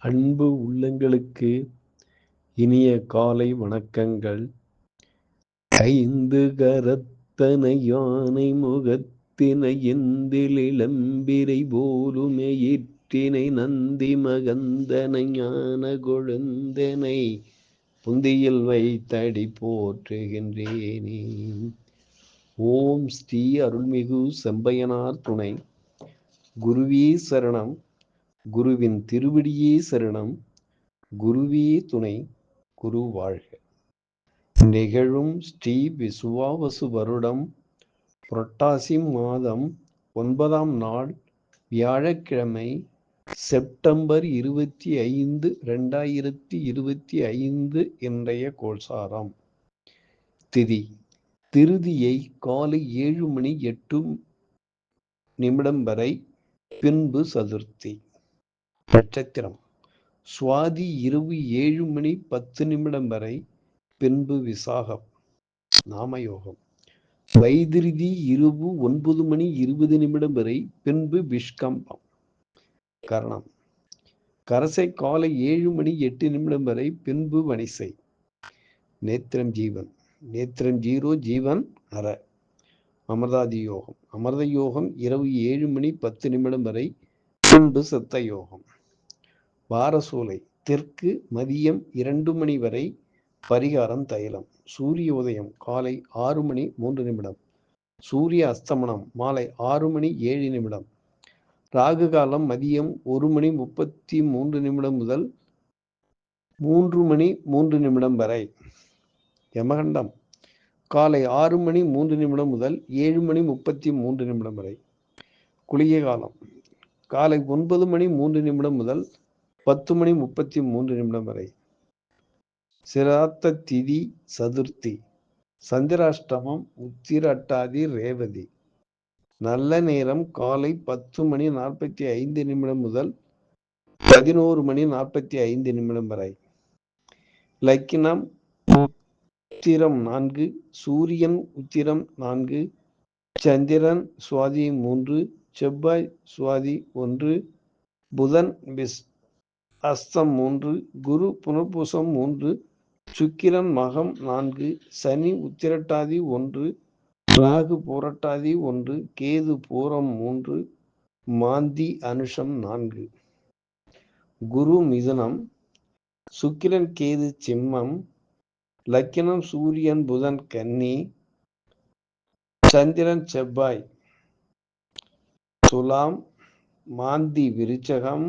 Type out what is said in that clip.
அன்பு உள்ளங்களுக்கு இனிய காலை வணக்கங்கள். ஐந்து கரத்தனை யானை முகத்தினை எந்தில் இளம்பிரை போலுமே ஈற்றினை நந்தி மகந்தனை ஞான கொழுந்தனை புந்தியில் வைத்தடி போற்றுகின்றேனே. ஓம் ஸ்ரீ அருள்மிகு செம்பையனார் துணை. குருவே சரணம். குருவின் திருவடியே சரணம் குருவே துணை குரு வாழ்க. நிகழும் ஸ்ரீ விசுவாவசு வருடம் புரட்டாசி மாதம் ஒன்பதாம் நாள் வியாழக்கிழமை செப்டம்பர் இருபத்தி ஐந்து ரெண்டாயிரத்தி இருபத்தி ஐந்து இன்றைய கோல்சாரம் திதி. திருதியை காலை ஏழு மணி எட்டு நிமிடம் வரை பின்பு சதுர்த்தி. நட்சத்திரம். சுவாதி இரவு ஏழு மணி பத்து நிமிடம் வரை பின்பு விசாகம் நாமயோகம். வைதிருதி இரவு ஒன்பது மணி இருபது நிமிடம் வரை பின்பு விஷ்கம்பம். கரணம். கரசை காலை ஏழு மணி எட்டு நிமிடம் வரை பின்பு வணிசை. நேத்திரம் ஜீவன். நேத்திரம் ஜீரோ ஜீவன் அற. அமர்தாதி யோகம். அமர்த யோகம் இரவு ஏழு மணி பத்து நிமிடம் வரை பின்பு சத்த யோகம். வாரசூலை தெற்கு மதியம் இரண்டு மணி வரை பரிகாரம் தைலம். சூரிய உதயம் காலை ஆறு மணி மூன்று நிமிடம். சூரிய அஸ்தமனம் மாலை ஆறு மணி ஏழு நிமிடம். ராகு காலம் மதியம் ஒரு மணி முப்பத்தி மூன்று நிமிடம் முதல் மூன்று மணி மூன்று நிமிடம் வரை. யமகண்டம் காலை ஆறு மணி மூன்று நிமிடம் முதல் ஏழு மணி முப்பத்தி மூன்று நிமிடம் வரை. குளிகை காலம் காலை ஒன்பது மணி மூன்று நிமிடம் முதல் பத்து மணி முப்பத்தி மூன்று நிமிடம் வரை. சிராத்த திதி சதுர்த்தி. சந்திராஷ்டமம் உத்திரட்டாதி ரேவதி. நல்ல நேரம் காலை பத்து மணி நாற்பத்தி ஐந்து நிமிடம் முதல் பதினோரு மணி நாற்பத்தி ஐந்து நிமிடம் வரை. லக்கினம் உத்திரம் நான்கு சூரியன் உத்திரம் நான்கு சந்திரன் சுவாதி மூன்று செவ்வாய் சுவாதி ஒன்று புதன் பிஸ் அஸ்தம் மூன்று குரு புனர்பூசம் மூன்று சுக்கிரன் மகம் நான்கு சனி உத்திரட்டாதி ஒன்று ராகு புரட்டாதி ஒன்று கேது பூரம் மூன்று மாந்தி அனுஷம் நான்கு. குரு மிதுனம் சுக்கிரன் கேது சிம்மம் லக்கினம் சூரியன் புதன் கன்னி சந்திரன் செவ்வாய். துலாம் மாந்தி விருச்சகம்